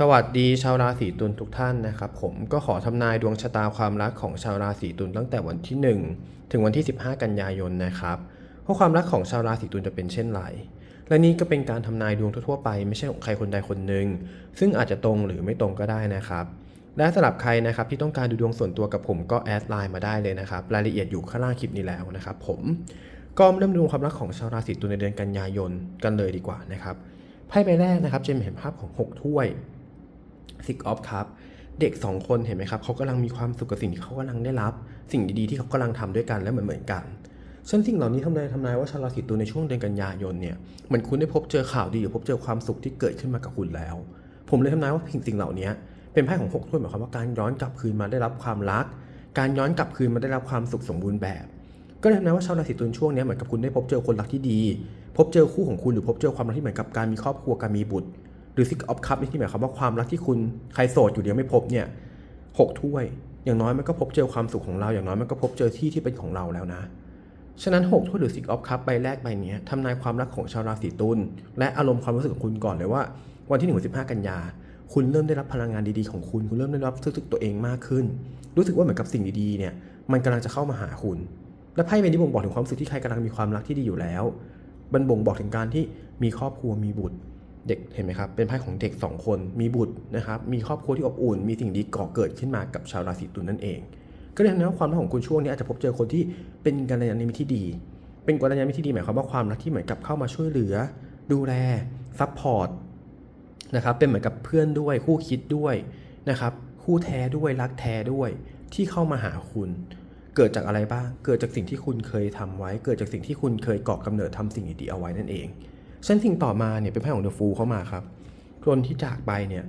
สวัสดีชาวราศีตุลทุกท่านนะครับ ผมก็ขอทำนายดวงชะตาความรักของชาวราศีตุลตั้งแต่วันที่ 1 ถึงวันที่ 15 กันยายนนะครับว่าความรักของชาวราศีตุลจะเป็นเช่นไร และนี่ก็เป็นการทำนายดวงทั่วๆไปไม่ใช่ของใครคนใดคนหนึ่งซึ่งอาจจะตรงหรือไม่ตรงก็ได้นะครับและสำหรับใครนะครับที่ต้องการดูดวงส่วนตัวกับผมก็แอดไลน์มาได้เลยนะครับรายละเอียดอยู่ข้างล่างคลิปนี้แล้วนะครับผมก็มาเริ่มดูความรักของชาวราศีตุลในเดือนกันยายนกันเลยดีกว่านะครับไพ่ใบแรกนะครับจะเห็นภาพของหกถ้วย ซิกออฟครับเด็ก 2 คนเห็นไหมครับเขากำลังมีความสุขกับสิ่งที่เขากำลังได้รับ สิ่งดีๆที่เขากำลังทำด้วยกันและเหมือนเหมือนกันซึ่งสิ่งเหล่านี้ทำนายทำนายว่าชาวราศีตุลในช่วงเดือนกันยายนเนี่ยเหมือนคุณได้พบเจอข่าวดีหรือพบเจอความสุขที่เกิดขึ้นมากับคุณแล้ว ผมเลยทำนายว่าสิ่งสิ่งเหล่านี้เป็นไพ่ของหกถ้วยหมายความว่าการย้อนกลับคืนมาได้รับความรัก การย้อนกลับคืนมาได้รับความสุขสมบูรณ์แบบ ก็เลยทำนายว่าชาวราศีตุลช่วงนี้เหมือนกับคุณได้พบเจอคนรักที่ดี พบเจอคู่ของคุณหรือพบเจอความรักที่เหมือนกับการมีครอบครัวการมีบุตร หรือ Six of Cup นี่ที่หมายความว่าความรักที่คุณใครโสดอยู่เดียวไม่พบเนี่ยหกถ้วย อย่างน้อยมันก็พบเจอความสุขของเราอย่างน้อยมันก็พบเจอที่ที่เป็นของเราแล้วนะ ฉะนั้นหกถ้วยหรือ Six of Cup ใบแรกใบเนี้ยทำนายความรักของชาวราศีตุลและอารมณ์ความรู้สึกของคุณก่อนเลยว่า วันที่1นึ่งสิบห้ากันยาคุณเริ่มได้รับพลังงานดีๆของคุณ คุณเริ่มได้รับรู้สึกตัวเองมากขึ้น รู้สึกว่าเหมือนกับสิ่งดีๆเนี่ย มันกำลังจะเข้ามาหาคุณ และไพ่ใบนี้บ่งบอกถึงความสึกที่ใครกำลังมีความรักที่ดีอยู่แล้ว มันบ่งบอกถึงการที่มีครอบครัวมีบุตร เด็กเห็นไหมครับ เป็นไพ่ของเด็ก 2 คน มีบุตรนะครับ มีครอบครัวที่อบอุ่น มีสิ่งดีก่อเกิดขึ้นมากับชาวราศีตุลนั่นเอง ก็เลยทำให้ความรักของคุณช่วงนี้อาจจะพบเจอคนที่เป็นกัลยาณมิตรที่ดี เป็นกัลยาณมิตรที่ดีหมายความว่าความรักที่เหมือนกับเข้ามาช่วยเหลือ ดูแลซัพพอร์ตนะครับ เป็นเหมือนกับเพื่อนด้วย คู่คิดด้วยนะครับ คู่แท้ด้วย รักแท้ด้วย ที่เข้ามาหาคุณเกิดจากอะไรบ้าง เกิดจากสิ่งที่คุณเคยทำไว้ เกิดจากสิ่งที่คุณเคยก่อกำเนิดทำสิ่งดีๆเอาไว้นั่นเอง ฉันสิ่งต่อมาเนี่ยเป็นไพ่ของเดอะฟูเข้ามาครับคนที่จากไปเนี่ย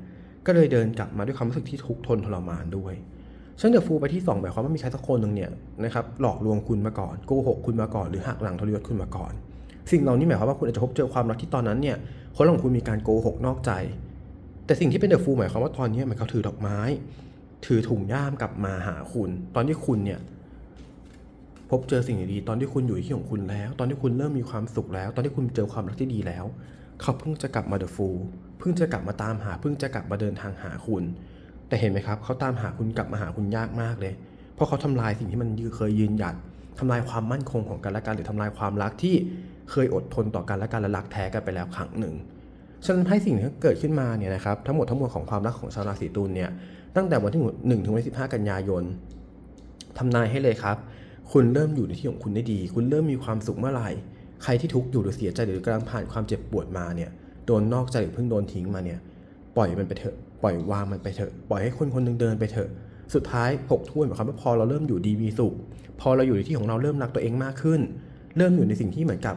ก็เลยเดินกลับมาด้วยความรู้สึกที่ทุกข์ทนทรมานด้วยฉันเดอะฟูไปที่สองหมายความว่ามีใครสักคนหนึ่งเนี่ยนะครับหลอกลวงคุณมาก่อนโกหกคุณมาก่อนหรือหักหลังทรยศคุณมาก่อน สิ่งเหล่านี้หมายความว่าคุณอาจจะพบเจอความรักที่ตอนนั้นเนี่ยคนของคุณมีการโกหกนอกใจ แต่สิ่งที่เป็นเดอะฟูหมายความว่าตอนนี้มันเขาถือดอกไม้ ถือถุงย่ามกลับมาหาคุณ ตอนที่คุณเนี่ย พบเจอสิ่งดีๆตอนที่คุณอยู่ที่ของคุณแล้ว ตอนที่คุณเริ่มมีความสุขแล้ว ตอนที่คุณเจอความรักที่ดีแล้ว เขาเพิ่งจะกลับมาเดอะฟูลเพิ่งจะกลับมาตามหา เพิ่งจะกลับมาเดินทางหาคุณ แต่เห็นไหมครับเขาตามหาคุณกลับมาหาคุณยากมากเลย เพราะเขาทำลายสิ่งที่มันเคยยืนหยัดทำลายความมั่นคงของกันและกันหรือทำลายความรักที่เคยอดทนต่อกันและกันและรักแท้กันไปแล้วครั้งหนึ่งฉะนั้นไพ่สิ่งที่เกิดขึ้นมาเนี่ยนะครับทั้งหมดทั้งมวลของความรักของชาวราศีตุลเนี่ยตั้งแต่วันที่หนึ่งถึงวันที่สิบห้ากันยายนทำนายให้เลยครับ คุณเริ่มอยู่ในที่ของคุณได้ดี คุณเริ่มมีความสุขเมื่อไหร่ใครที่ทุกข์อยู่หรือเสียใจหรือกำลังผ่านความเจ็บปวดมาเนี่ยโดนนอกใจหรือเพิ่งโดนทิ้งมาเนี่ยปล่อยมันไปเถอะปล่อยวางมันไปเถอะปล่อยให้คนคนหนึงเดินไปเถอะสุดท้ายหกถ้วยหมายความว่าพอเราเริ่มอยู่ดีมีสุข พอเราอยู่ในที่ของเราเริ่มรักตัวเองมากขึ้น เริ่มอยู่ในสิ่งที่เหมือนกับ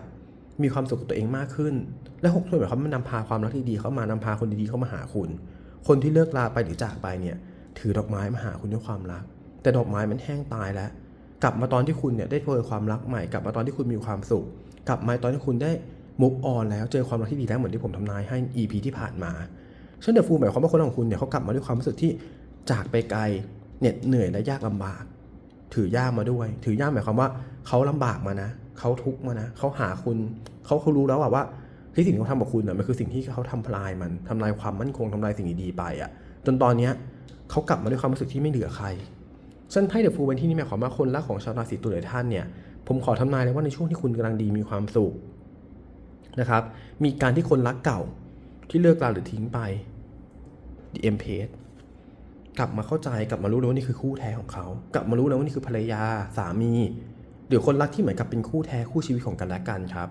มีความสุขกับตัวเองมากขึ้น และหกถ้วยหมายความว่ามันนำพาความรักที่ดีเข้ามานำพาคนดีๆเข้ามาหาคุณ คนที่เลิกลาไปหรือจากไปเนี่ยถือดอกไม้มาหาคุณด้วยความรัก แต่ดอกไม้มันแห้งตายแล้ว กลับมาตอนที่คุณเนี่ยได้เจอความรักใหม่ กลับมาตอนที่คุณมีความสุข กลับมาตอนที่คุณได้มุกออนแล้วเจอความรักที่ดีแล้วเหมือนที่ผมทำนายให้ EP ที่ผ่านมาเช่นเดอะฟูหมายความว่าคนของคุณเนี่ยเขากลับมาด้วยความรู้สึกที่จากไปไกลเหน็ดเหนื่อยและยากลำบาก ถือย่ามมาด้วย ถือย่ามหมายความว่าเขาลำบากมานะเขาทุกข์มานะเขาหาคุณเขาเขารู้แล้วว่าที่สิ่งที่เขาทำกับคุณน่ะมันคือสิ่งที่เขาทำลายมันทำลายความมั่นคงทำลายสิ่งดีๆไปอะ จนตอนเนี้ยเขากลับมาด้วยความรู้สึกที่ไม่เหลือใคร ฉันไพ่เดอะฟูเป็นที่นี่หมายความว่าคนรักของชาวราศีตุลหลายท่านเนี่ยผมขอทำนายเลยว่าในช่วงที่คุณกำลังดีมีความสุขนะครับมีการที่คนรักเก่าที่เลิกลาหรือทิ้งไป The m p a g e กลับมาเข้าใจกลับมารู้แล้วว่านี่คือคู่แท้ของเขา กลับมารู้แล้วว่านี่คือภรรยาสามีหรือคนรักที่เหมือนกับเป็นคู่แท้คู่ชีวิตของกันและกันครับ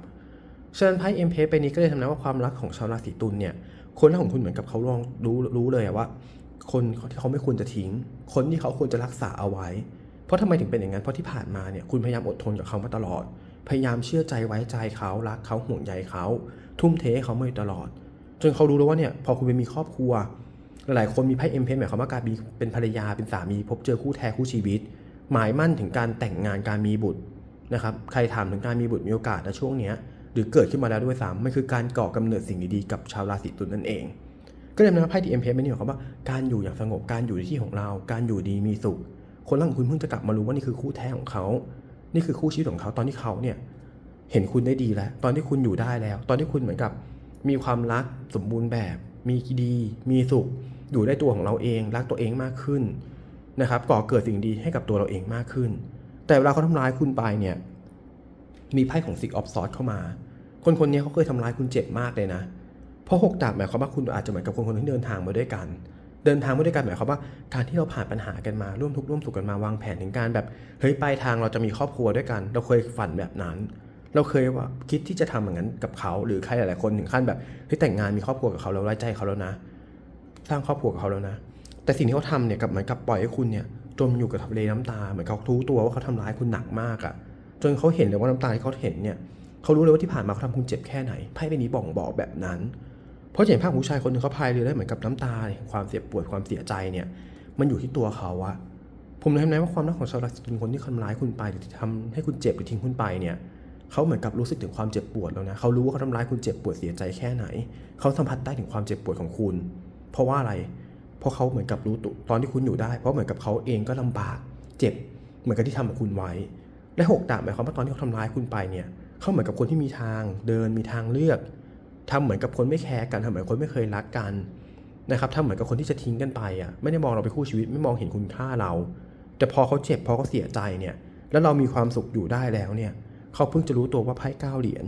ฉะนั้นไพ่เอ็มเพไปนี้ก็เลยทำนายว่าความรักของชาวราศีตุลเนี่ยคนรักของคุณเหมือนกับเขาลองรู้รู้เลยว่า คนที่เขาไม่ควรจะทิ้ง คนที่เขาควรจะรักษาเอาไว้ เพราะทำไมถึงเป็นอย่างนั้น เพราะที่ผ่านมาเนี่ยคุณพยายามอดทนกับเขามาตลอด พยายามเชื่อใจไว้ใจเขารักเขาห่วงใยเขา ทุ่มเทให้เขามาตลอด จนเขารู้แล้วว่าเนี่ยพอคุณไปมีครอบครัว หลายคนมีไพ่เอ็มเพหมายความว่าการมีเป็นภรรยาเป็นสามี พบเจอคู่แท้คู่ชีวิต หมายมั่นถึงการแต่งงานการมีบุตรนะครับใครถามถึงการมีบุตรมีโอกาสในช่วงเนี้ยหรือเกิดขึ้นมาแล้วด้วยซ้ำมันคือการก่อกำเนิดสิ่งดีๆกับชาวราศีตุลนั่นเอง ก็เลยนะไพ่ที่เอ็มเพไม่นี่หมายความว่าการอยู่อย่างสงบการอยู่ในที่ของเรา การอยู่ดีมีสุข คนรักของคุณเพิ่งจะกลับมารู้ว่านี่คือคู่แท้ของเขา นี่คือคู่ชีวิตของเขาตอนที่เขาเนี่ยเห็นคุณได้ดีแล้ว ตอนที่คุณอยู่ได้แล้ว ตอนที่คุณเหมือนกับ มีความรักสมบูรณ์แบบ มีดี มีสุข อยู่ได้ตัวของเราเอง รักตัวเองมากขึ้นนะครับก่อเกิดสิ่งดีให้กับตัวเราเองมากขึ้น แต่เวลาเขาทำร้ายคุณไปเนี่ยมีไพ่ของ Six of Swords เข้ามา คนคนนี้เขาเคยทำร้ายคุณเจ็บมากเลยนะเพราะหกดาบหมายความว่าคุณอาจจะเหมือนกับคนคนที่เดินทางมาด้วยกัน เดินทางมาด้วยกันหมายความว่า การที่เราผ่านปัญหากันมาร่วมทุกข์ร่วมสุขกันมาวางแผนถึงการแบบเฮ้ยปลายทางเราจะมีครอบครัวด้วยกัน เราเคยฝันแบบนั้น เราเคยว่าคิดที่จะทำอย่างนั้นกับเขา หรือใครหลายๆคนถึงขั้นแบบเฮ้ยแต่งงานมีครอบครัวกับเขาเราไว้ใจเขาแล้วนะ สร้างครอบครัวกับเขาแล้วนะ แต่สิ่งที่เขาทำเนี่ยกับเหมือนกับปล่อยให้คุณเนี่ยจมอยู่กับทะเลน้ำตาเหมือนเขารู้ตัวว่าเขาทำร้ายคุณหนักมากอะ่ะจนเขาเห็นเลยว่าน้ำตาที่เขาเห็นเนี่ยเขารู้เลยว่าที่ผ่านมาเขาทำคุณเจ็บแค่ไหนไพ่ใบนี้บ่งบอกแบบนั้น เพราะเห็นภาพผู้ชายคนหนึ่งเขาพายเรือได้เหมือนกับน้ำตาแห่งความเจ็บปวดความเสียใจเนี่ย มันอยู่ที่ตัวเขาอะผมเลยทำนายว่าความรักของชาวราศีตุลคนที่ทำร้ายคุณไปหรือทำให้คุณเจ็บหรือทิ้งคุณไปเนี่ยเขาเหมือนกับรู้สึกถึงความเจ็บปวดแล้วนะเขารู้ว่าเขาทำร้ายคุณเจ็บปวดเสียใจแค่ไหน เขาสัมผัสได้ถึงความเจ็บปวดของคุณ เพราะว่าอะไร เพราะเขาเหมือนกับรู้ตัวตอนที่คุณอยู่ได้ เพราะเหมือนกับเขาเองก็ลำบาก เจ็บ เหมือนกับที่ทำกับคุณไว้ และหกดาบหมายความว่าตอนที่เขาทำร้ายคุณไปเนี่ยเขาเหมือนกับคนที่มีทางเดินมีทางเลือก ทำเหมือนกับคนไม่แคร์กันทำเหมือนคนไม่เคยรักกันนะครับทำเหมือนกับคนที่จะทิ้งกันไปอะไม่ได้มองเราเป็นคู่ชีวิตไม่มองเห็นคุณค่าเรา แต่พอเขาเจ็บพอเขาเสียใจเนี่ย แล้วเรามีความสุขอยู่ได้แล้วเนี่ยเขาเพิ่งจะรู้ตัวว่าไพ่เก้าเหรียญ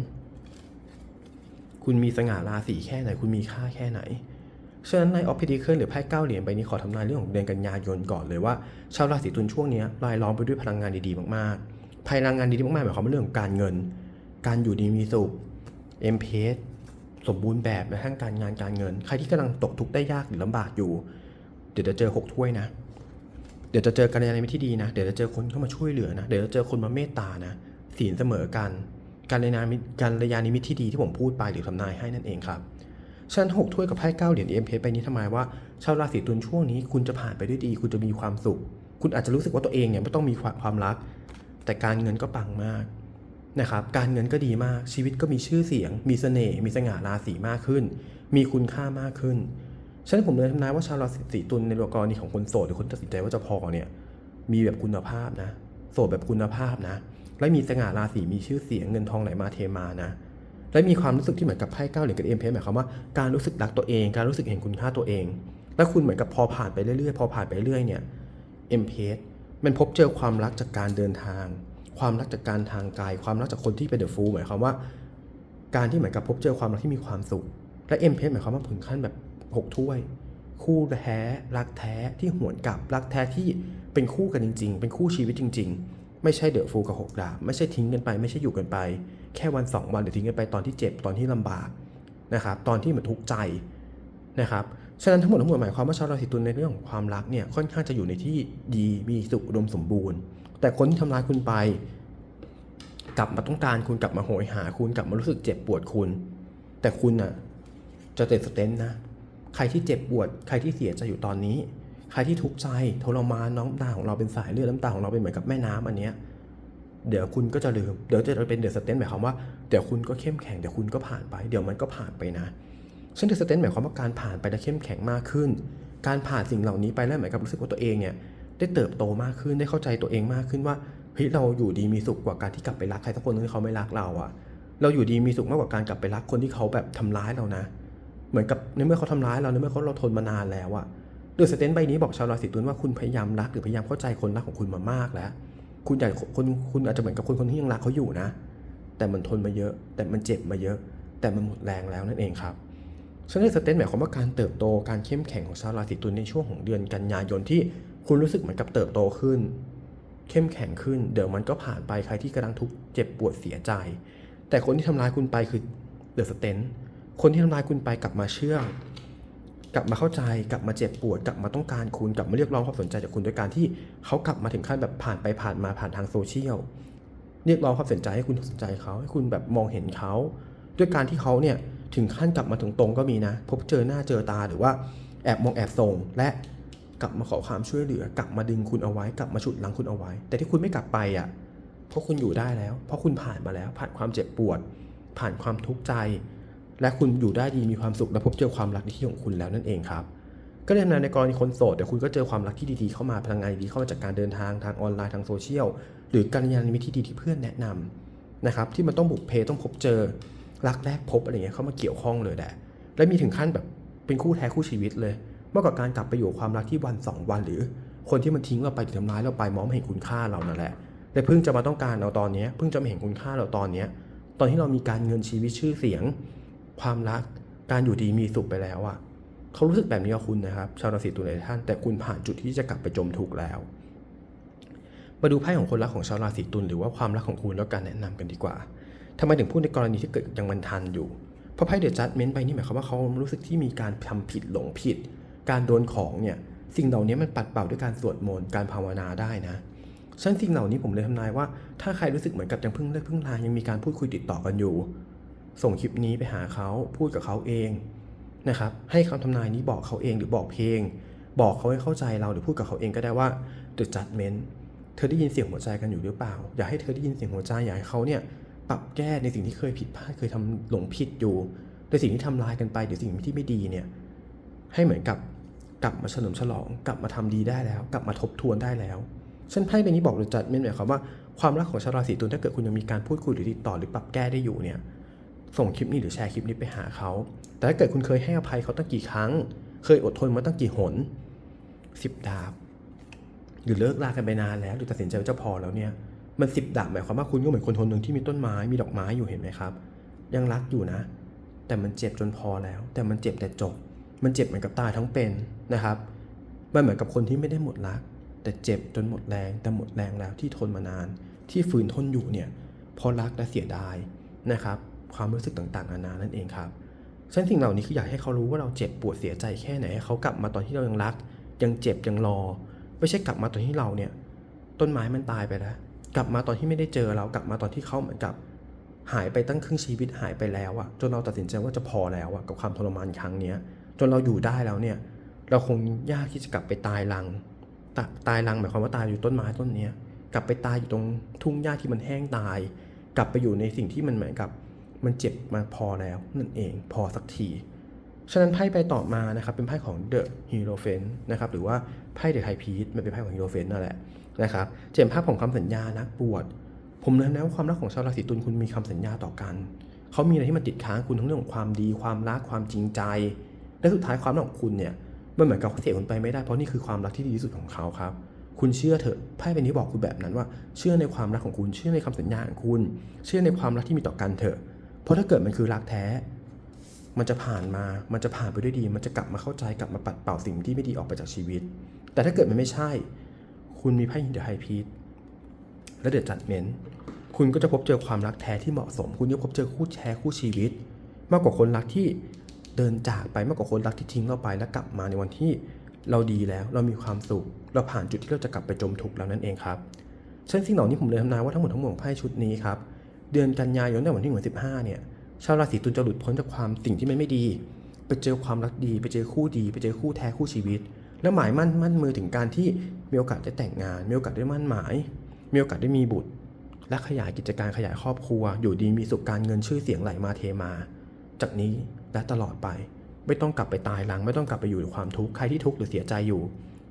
คุณมีสง่าราศีแค่ไหน คุณมีค่าแค่ไหนฉะนั้นในออฟพิดิเคิลหรือไพ่เก้าเหรียญใบนี้ขอทำนายเรื่องของเดือนกันยายนก่อนเลยว่าชาวราศีตุลช่วงนี้รายล้อมไปด้วยพลังงานดีๆมากๆพลังงานดีๆมากๆหมายความว่าเรื่องของการเงิน การอยู่ดีมีสุขเอ็มเพส สมบูรณ์แบบในทั้งการงานการเงิน ใครที่กำลังตกทุกข์ได้ยากหรือลำบากอยู่ เดี๋ยวจะเจอหกถ้วยนะ เดี๋ยวจะเจอการยานมิตรที่ดีนะ เดี๋ยวจะเจอคนเข้ามาช่วยเหลือนะ เดี๋ยวจะเจอคนมาเมตตานะศีลเสมอกัน การยานมิตรการยานิมิตที่ดีที่ผมพูดไปหรือทำนายให้นั่นเองครับฉะนันหกถ้วยกับไพ่เก้าเหรียญเอ็มเพไปนี้ทำไมว่าชาวราศีตุลช่วงนี้คุณจะผ่านไปด้วยดี คุณจะมีความสุข คุณอาจจะรู้สึกว่าตัวเองเนี่ยไม่ต้องมีความรัก แต่การเงินก็ปังมาก นะครับการเงินก็ดีมากชีวิตก็มีชื่อเสียง มีเสน่ห์มีสง่าราศีมากขึ้น มีคุณค่ามากขึ้นฉะนั้นผมเลยทำนายว่าชาวราศีตุลในกรณีของคนโสดหรือคนตัดสินใจว่าจะพอเนี่ยมีแบบคุณภาพนะ โสดแบบคุณภาพนะ และมีสง่าราศีมีชื่อเสียงเงินทองไหลมาเทมานะ และมีความรู้สึกที่เหมือนกับไพ่เก้าเหรียญกับเอ็มเพหมายความว่าการรู้สึกรักตัวเอง การรู้สึกเห็นคุณค่าตัวเอง และคุณเหมือนกับพอผ่านไปเรื่อยๆพอผ่านไปเรื่อยเนี่ยเอ็มเพมันพบเจอความรักจากการเดินทาง ความรักจากการทางกาย ความรักจากคนที่เป็นเดอะฟูลหมายความว่า การที่เหมือนกับพบเจอความรักที่มีความสุข และเอ็มเพหมายความว่าถึงขั้นแบบหกถ้วย คู่แท้รักแท้ที่หวนกลับ รักแท้ที่เป็นคู่กันจริง ๆ เป็นคู่ชีวิตจริง ๆ ไม่ใช่เดอะฟูลกับหกดาบไม่ใช่ทิ้งกันไป ไม่ใช่อยู่กันไป แค่วันสองวันหรือทิ้งกันไปตอนที่เจ็บตอนที่ลำบากนะครับตอนที่มันทุกข์ใจนะครับฉะนั้นทั้งหมดทั้งมวลหมายความว่าชาวราศีตุลในเรื่องของความรักเนี่ยค่อนข้างจะอยู่ในที่ดีมีสุขอุดมสมบูรณ์ แต่คนที่ทำร้ายคุณไป กลับมาต้องการคุณกลับมาโหยหา คุณกลับมารู้สึกเจ็บปวดคุณ แต่คุณน่ะจะเต็ดสเตนนะใครที่เจ็บปวด ใครที่เสียใจอยู่ตอนนี้ ใครที่ทุกข์ใจทรมานน้ำตาของเราเป็นสายเลือดน้ำตาของเราเป็นเหมือนกับแม่น้ำอันเนี้ยเดี๋ยวคุณก็จะลืม เดี๋ยวจะเป็นเดอะสเตนหมายความว่าเดี๋ยวคุณก็เข้มแข็งเดี๋ยวคุณก็ผ่านไป เดี๋ยวมันก็ผ่านไปนะซึ่งเดอะสเตนหมายความว่าการผ่านไปและเข้มแข็งมากขึ้น การผ่านสิ่งเหล่านี้ไปแล้วหมือนกับรู้สึกว่าตัวเองเนี่ย ได้เติบโตมากขึ้นได้เข้าใจตัวเองมากขึ้นว่าเฮ้ยเราอยู่ดีมีสุขกว่าการที่กลับไปรักใครสักคนนึงที่เขาไม่รักเราอะเราอยู่ดีมีสุขมากกว่าการกลับไปรักคนที่เขาแบบทำร้ายเรานะ เหมือนกับในเมื่อเขาทำร้ายเราในเมื่อเขาเราทนมานานแล้วอะเดอะสเตนใบนี้บอกชาวราศีตุลว่าคุณพยายามรักหรือพยายามเข้าใจคนรักของคุณมามากแล้ว คุณอยากคนคุณอาจจะเหมือนกับคนคนที่ยังรักเขาอยู่นะ แต่มันทนมาเยอะ แต่มันเจ็บมาเยอะ แต่มันหมดแรงแล้วนั่นเองครับฉะนั้นสเตนหมายความว่าการเติบโตการเข้มแข็งของชาวราศีตุลในช่วงของเดือนกันยายนที่ คุณรู้สึกเหมือนกับเติบโตขึ้น เข้มแข็งขึ้น เดี๋ยวมันก็ผ่านไปใครที่กำลังทุกข์เจ็บปวดเสียใจ แต่คนที่ทำร้ายคุณไปคือเดอะสเตนคนที่ทำร้ายคุณไปกลับมาเชื่องกลับมาเข้าใจกลับมาเจ็บปวด กลับมาต้องการคุณกลับมาเรียกร้องความสนใจจากคุณโดยการที่เขากลับมาถึงขั้นแบบผ่านไปผ่านมาผ่านทางโซเชียลเรียกร้องความสนใจให้คุณสนใจเขาให้คุณแบบมองเห็นเขา ด้วยการที่เขาเนี่ยถึงขั้นกลับมาถึงตรงก็มีนะ พบเจอหน้าเจอตาหรือว่าแอบมองแอบส่งและ กลับมาขอความช่วยเหลือกลับมาดึงคุณเอาไว้ กลับมาฉุดลังคุณเอาไว้ แต่ที่คุณไม่กลับไปอะเพราะคุณอยู่ได้แล้ว เพราะคุณผ่านมาแล้ว ผ่านความเจ็บปวด ผ่านความทุกข์ใจ และคุณอยู่ได้ดีมีความสุขและพบเจอความรักที่ของคุณแล้วนั่นเองครับก็เรียนในกรณีคนโสดแต่คุณก็เจอความรักที่ดีๆเข้ามาพลังงานดีเข้ามาจากการเดินทางทางออนไลน์ทางโซเชียลหรือการยานมิตรที่ดีที่เพื่อนแนะนำนะครับที่มันต้องบุกเพต้องพบเจอรักแรกพบอะไรเงี้ยเข้ามาเกี่ยวข้องเลยแหละและมีถึงขั้นแบบเป็นคู่แท้คู่ชีวิตเลย มากกว่าการกลับไปอยู่ความรักที่วันสองวัน หรือ คนที่มันทิ้งเราไปหรือทำร้ายเราไปมองไม่เห็นคุณค่าเรานั่นแหละแต่เพิ่งจะมาต้องการเราตอนนี้เพิ่งจะมาเห็นคุณค่าเราตอนนี้ตอนที่เรามีการเงินชีวิตชื่อเสียง ความรักการอยู่ดีมีสุขไปแล้วอะเขารู้สึกแบบนี้กับคุณนะครับ ชาวราศีตุลหลายท่านแต่คุณผ่านจุดที่จะกลับไปจมทุกข์แล้ว มาดูไพ่ของคนรักของชาวราศีตุลหรือว่าความรักของคุณแล้วการแนะนำกันดีกว่าทำไมถึงพูดในกรณีที่เกิดยังมันทันอยู่ เพราะไพ่เดอะจัดเม้นต์ไปนี่หมายความว่าเขารู้สึกที่มีการทำผิดหลงผิด การโดนของเนี่ยสิ่งเหล่านี้มันปัดเป่าด้วยการสวดมนต์การภาวนาได้นะฉะนันสิ่งเหล่านี้ผมเลยทำนายว่า ถ้าใครรู้สึกเหมือนกับยังเพิ่งเลิกเพิ่งลายังมีการพูดคุยติดต่อกันอยู่ ส่งคลิปนี้ไปหาเขาพูดกับเขาเองนะครับให้คำทำนายนี้บอกเขาเองหรือบอกเพลง บอกเขาให้เข้าใจเราหรือพูดกับเขาเองก็ได้ว่า the judgment เธอได้ยินเสียงหัวใจกันอยู่หรือเปล่า อยากให้เธอได้ยินเสียงหัวใจอยากให้เขาเนี่ยปรับแก้ในสิ่งที่เคยผิดพลาดเคยทำหลงผิดอยู่ในสิ่งที่ทำลายกันไปหรือสิ่งที่ไม่ดีเนี่ย ให้เหมือนกับกลับมาเฉลิมฉลอง กลับมาทำดีได้แล้ว กลับมาทบทวนได้แล้วเช่นไพ่ใบนี้บอกเลยจัดเมนหมายความว่าความรักของชาวราศีตุลถ้าเกิดคุณยังมีการพูดคุยหรือติดต่อหรือปรับแก้ได้อยู่เนี่ยส่งคลิปนี้หรือแชร์คลิปนี้ไปหาเขา แต่ถ้าเกิดคุณเคยให้อภัยเขาตั้งกี่ครั้ง เคยอดทนมาตั้งกี่หนสิบดาบ หรือเลิกลากันไปนานแล้ว หรือตัดสินใจว่าจะพอแล้วเนี่ย มันสิบดาบหมายความว่าคุณก็เหมือนคนคนหนึ่งที่มีต้นไม้ มีดอกไม้อยู่เห็นไหมครับ ยังรักอยู่นะ แต่มันเจ็บจนพอแล้ว แต่มันเจ็บแต่จบ มันเจ็บเหมือนกับตายทั้งเป็นนะครับ มันเหมือนกับคนที่ไม่ได้หมดรัก แต่เจ็บจนหมดแรง แต่หมดแรงแล้วที่ทนมานาน ที่ฝืนทนอยู่เนี่ยเพราะรักและเสียดายนะครับ ความรู้สึกต่างๆนานานั่นเองครับฉะนั้นสิ่งเหล่านี้คืออยากให้เขารู้ว่าเราเจ็บปวดเสียใจแค่ไหนให้เขากลับมาตอนที่เรายังรัก ยังเจ็บยังรอ ไม่ใช่กลับมาตอนที่เราเนี่ยต้นไม้มันตายไปแล้ว กลับมาตอนที่ไม่ได้เจอเรากลับมาตอนที่เขาเหมือนกับ หายไปตั้งครึ่งชีวิตหายไปแล้วอะจนเราตัดสินใจว่าจะพอแล้วอะกับความทรมานครั้งเนี้ย จนเราอยู่ได้แล้วเนี่ย เราคงยากที่จะกลับไปตายรังตตายรังหมายความว่าตายอยู่ต้นไม้ต้นเนี้ยกลับไปตายอยู่ตรงทุ่งหญ้าที่มันแห้งตาย กลับไปอยู่ในสิ่งที่มันเหมือนกับ มันเจ็บมาพอแล้วนั่นเองพอสักที ฉะนั้นไพ่ไปต่อมานะครับเป็นไพ่ของ The Hero f a n นะครับหรือว่าไพ่ The High Priest มันเป็นไพ่ของ Hero f a n นั่นแหละนะครับเจมภาพของคำสัญญานักบวชผมเลยนะว่าความรักของชาวราศีตุลคุณมีคำสัญญาต่อกัน เขามีอะไรที่มันติดค้างคุณทั้งเรื่องของความดี ความรักความจริงใจ และสุดท้ายความรักของคุณเนี่ยมันเหมือนกับเสียคุณไปไม่ได้เพราะนี่คือความรักที่ดีที่สุดของเขาครับคุณเชื่อเถอะไพ่ใบนี้บอกคุณแบบนั้นว่า เชื่อในความรักของคุณเชื่อในคำสัญญาของคุณ เชื่อในความรักที่มีต่อกันเถอะ เพราะถ้าเกิดมันคือรักแท้ มันจะผ่านมา มันจะผ่านไปด้วยดี มันจะกลับมาเข้าใจกลับมาปัดเป่าสิ่งที่ไม่ดีออกไปจากชีวิต แต่ถ้าเกิดมันไม่ใช่ คุณมีไพ่เดอะไฮพีทและเดอะจัดเมนต์คุณก็จะพบเจอความรักแท้ที่เหมาะสม คุณจะพบเจอคู่แชร์คู่ชีวิต มากกว่าคนรักที่ เดินจากไปมากกว่าคนรักที่ทิ้งเราไปแล้วกลับมาในวันที่เราดีแล้วเรามีความสุข เราผ่านจุดที่เราจะกลับไปจมทุกข์แล้วนั่นเองครับฉะนั้นสิ่งเหล่านี้ผมเลยทำนายว่าทั้งหมดทั้งมวลของไพ่ชุดนี้ครับเดือนกันยายนตั้งวันที่หนึ่งสิบห้าเนี่ยชาวราศีตุลจะหลุดพ้นจากความสิ่งที่มันไม่ดี ไปเจอความรักดี ไปเจอคู่ดี ไปเจอคู่แท้คู่ชีวิต แล้วหมายมั่นมั่นมือถึงการที่มีโอกาสได้แต่งงาน มีโอกาสได้มั่นหมาย มีโอกาสได้มีบุตร และขยายกิจการขยายครอบครัว อยู่ดีมีสุขการเงินชื่อเสียงไหลมาเทมา จากนี้ และตลอดไป ไม่ต้องกลับไปตายหลัง ไม่ต้องกลับไปอยู่ในความทุกข์ใครที่ทุกข์หรือเสียใจอยู่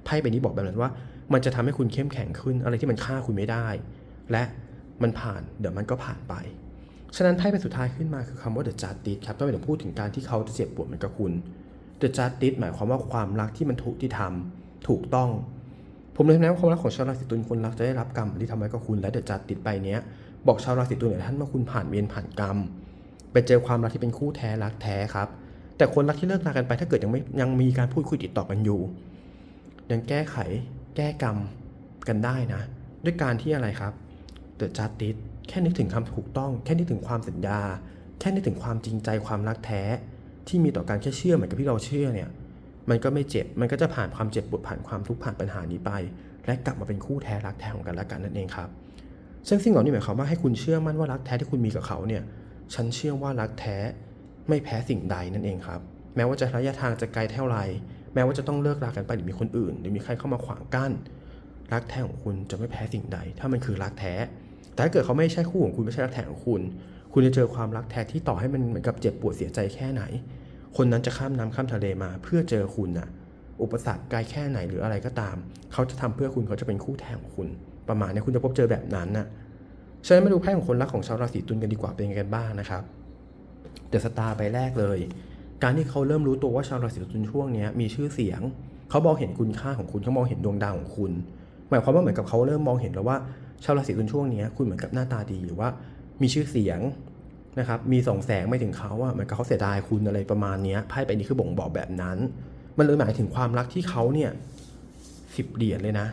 ไพ่ใบนี้บอกแบบนั้นว่า มันจะทำให้คุณเข้มแข็งขึ้นอะไรที่มันฆ่าคุณไม่ได้ และมันผ่านเดี๋ยวมันก็ผ่านไป ฉะนั้นไพ่เป็นสุดท้ายขึ้นมาคือคำว่า the justice ครับต้องไปถึงพูดถึงการที่เขาจะเจ็บปวดเหมือนกับคุณ the justice หมายความว่าความรักที่มันถูกที่ทำถูกต้อง ผมเลยนะว่าความรักของชาวราศีตุลคนรักจะได้รับกรรมที่ทำไว้กับคุณและ the justice ใบเนี้ยบอกชาวราศีตุลหลายท่านว่าคุณผ่านเวรผ่านกรรม ไปเจอความรักที่เป็นคู่แท้รักแท้ครับ แต่คนรักที่เลิกรากันไปถ้าเกิดยังไม่ยังมีการพูดคุยติดต่อกันอยู่ ยังแก้ไข แก้กรรมกันได้นะ ด้วยการที่อะไรครับ The Justice แค่นึกถึงคำถูกต้อง แค่นึกถึงความสัญญา แค่นึกถึงความจริงใจความรักแท้ ที่มีต่อการแค่เชื่อเหมือนกับที่เราเชื่อเนี่ยมันก็ไม่เจ็บ มันก็จะผ่านความเจ็บปวดผ่านความทุกข์ผ่านปัญหานี้ไป และกลับมาเป็นคู่แท้รักแท้ของกันและกันนั่นเองครับซึ่งสิ่งเหล่านี้หมายความว่าให้คุณเชื่อมั่นว่ารักแท้ที่คุณมีกับเขาเนี่ย ฉันเชื่อว่ารักแท้ไม่แพ้สิ่งใดนั่นเองครับ แม้ว่าจะระยะทางจะไกลเท่าไร แม้ว่าจะต้องเลิกรากันไปหรือมีคนอื่น หรือมีใครเข้ามาขวางกั้น รักแท้ของคุณจะไม่แพ้สิ่งใด ถ้ามันคือรักแท้ แต่ถ้าเกิดเขาไม่ใช่คู่ของคุณไม่ใช่รักแท้ของคุณ คุณจะเจอความรักแท้ที่ต่อให้มันเหมือนกับเจ็บปวดเสียใจแค่ไหน คนนั้นจะข้ามน้ำข้ามทะเลมา เพื่อเจอคุณน่ะอุปสรรคไกลแค่ไหนหรืออะไรก็ตาม เขาจะทำเพื่อคุณเขาจะเป็นคู่แท้ของคุณ ประมาณนี้คุณจะพบเจอแบบนั้นน่ะ ฉะนั้นมาดูไพ่ของคนรักของชาวราศีตุลกันดีกว่าเป็นยังไงกันบ้างนะครับเดอะสตาร์ใบแรกเลย การที่เขาเริ่มรู้ตัวว่าชาวราศีตุลช่วงนี้มีชื่อเสียง เขามองเห็นคุณค่าของคุณเขามองเห็นดวงดาวของคุณ หมายความว่าเหมือนกับเขาเริ่มมองเห็นแล้วว่าชาวราศีตุลช่วงนี้คุณเหมือนกับหน้าตาดีหรือว่า มีชื่อเสียงนะครับมีสองแสงไม่ถึงเขาอะเหมือนกับเขาเสียดายคุณอะไรประมาณนี้ไพ่ใบนี้คือบ่งบอกแบบนั้น มันเลยหมายถึงความรักที่เขาเนี่ยสิบเหรียญเลยนะ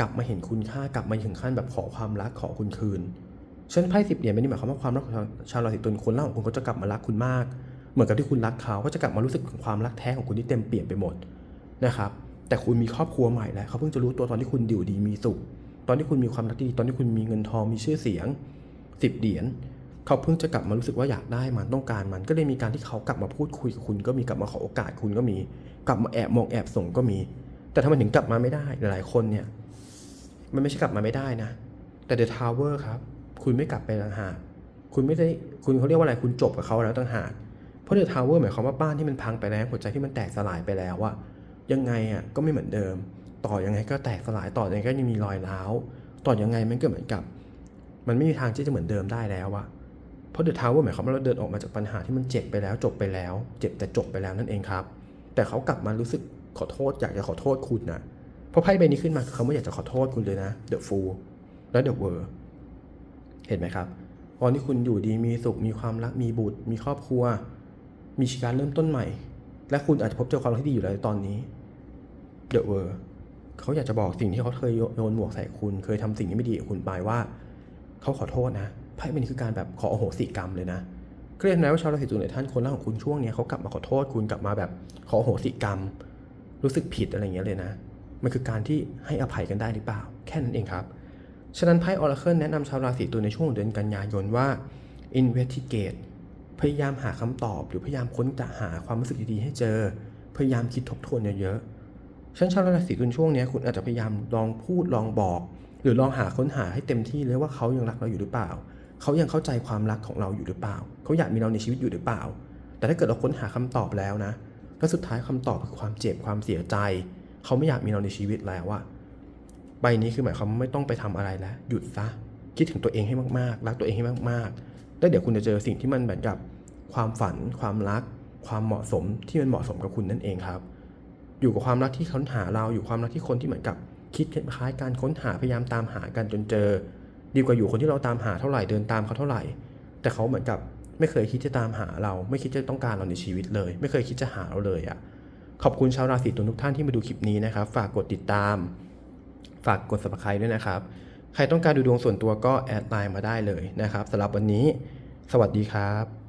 กลับมาเห็นคุณค่ากลับมาถึงขั้นแบบขอความรักขอคุณคืนฉันไพ่สิบเหรียญไม่ได้หมายความว่าความรักของชาวชาวราศีตุลคนรักของคุณก็จะกลับมารักคุณมาก เหมือนกับที่คุณรักเขาก็จะกลับมารู้สึกถึงความรักแท้ของคุณที่เต็มเปี่ยมไปหมดนะครับแต่คุณมีครอบครัวใหม่แล้วเขาเพิ่งจะรู้ตัวตอนที่คุณอยู่ดีมีสุข ตอนที่คุณมีความรักดีตอนที่คุณมีเงินทองมีชื่อเสียงสิบเหรียญเขาเพิ่งจะกลับมารู้สึกว่าอยากได้มันต้องการมัน ก็เลยมีการที่เขากลับมาพูดคุยกับคุณก็มีกลับมาขอโอกาสคุณก็มี กลับมาแอบมองแอบส่งก็มี แต่ทำไมถึงกลับมาไม่ได้หลายๆคนเนี่ย มันไม่ใช่กลับมาไม่ได้นะ แต่เดอะทาวเวอร์ครับ คุณไม่กลับไปต่างหากคุณไม่ได้คุณเขาเรียกว่าอะไรคุณจบกับเขาแล้วต่างหากเพราะเดอะทาวเวอร์หมายความว่าบ้านที่มันพังไปแล้วหัวใจที่มันแตกสลายไปแล้วอะยังไงอะก็ไม่เหมือนเดิม ต่อยังไงก็แตกสลายต่อยังไงก็ยังมีรอยร้าวต่อยังไงมันก็เหมือนกับ มันไม่มีทางที่จะเหมือนเดิมได้แล้วอะเพราะเดอะทาวเวอร์หมายความว่าเราเดินออกมาจากปัญหาที่มันเจ็บไปแล้วจบไปแล้ว เจ็บแต่จบไปแล้วนั่นเองครับ แต่เขากลับมารู้สึก ขอโทษอยากจะขอโทษคุณนะเพราะไพ่ใบนี้ขึ้นมาเขาไม่อยากจะขอโทษคุณเลยนะ The Fool และ The World เห็นไหมครับตอนที่คุณอยู่ดีมีสุขมีความรักมีบุตร มีครอบครัว มีชีวิตเริ่มต้นใหม่ และคุณอาจจะพบเจอความรักที่ดีอยู่แล้วในตอนนี้ The World เขาอยากจะบอกสิ่งที่เขาเคยโยนหมวกใส่คุณ เคยทำสิ่งที่ไม่ดีกับคุณไปว่า เขาขอโทษนะไพ่ใบนี้คือการแบบขออโหสิกรรมเลยนะเครียดนะว่าชาวราศีตุลในท่านคนรักของคุณช่วงนี้เขากลับมาขอโทษคุณกลับมาแบบขออโหสิกรรม รู้สึกผิดอะไรเงี้ยเลยนะ มันคือการที่ให้อภัยกันได้หรือเปล่า แค่นั้นเองครับ ฉะนั้นไพ่ออร์เคิลแนะนำชาวราศีตุลในช่วงเดือนกันยายนว่า investigate พยายามหาคำตอบ หรือพยายามค้นจะหาความรู้สึกดีๆให้เจอ พยายามคิดทบทวนเยอะๆฉะนันชาวราศีตุลช่วงนี้คุณอาจจะพยายามลองพูดลองบอก หรือลองหาค้นหาให้เต็มที่เลยว่าเขายังรักเราอยู่หรือเปล่า เขายังเข้าใจความรักของเราอยู่หรือเปล่า เขาอยากมีเราในชีวิตอยู่หรือเปล่า แต่ถ้าเกิดเราค้นหาคำตอบแล้วนะ แล้วสุดท้ายคำตอบคือความเจ็บความเสียใจ เขาไม่อยากมีเราในชีวิตแล้วอะใบนี้คือหมายความไม่ต้องไปทำอะไรแล้ว หยุดซะ คิดถึงตัวเองให้มากๆ รักตัวเองให้มากๆ แล้วเดี๋ยวคุณจะเจอสิ่งที่มันเหมือนกับความฝัน ความรัก ความเหมาะสมที่มันเหมาะสมกับคุณนั่นเองครับ อยู่กับความรักที่ค้นหาเราอยู่ความรักที่คนที่เหมือนกับ คิดคล้ายการค้นหาพยายามตามหากันจนเจอ ดีกว่าอยู่คนที่เราตามหาเท่าไหร่เดินตามเขาเท่าไหร่ แต่เขาเหมือนกับ ไม่เคยคิดจะตามหาเรา ไม่คิดจะต้องการเราในชีวิตเลย ไม่เคยคิดจะหาเราเลยอะขอบคุณชาวราศีตุลทุกท่านที่มาดูคลิปนี้นะครับ ฝากกดติดตาม ฝากกด subscribe ด้วยนะครับ ใครต้องการดูดวงส่วนตัวก็แอดไลน์มาได้เลยนะครับสำหรับวันนี้ สวัสดีครับ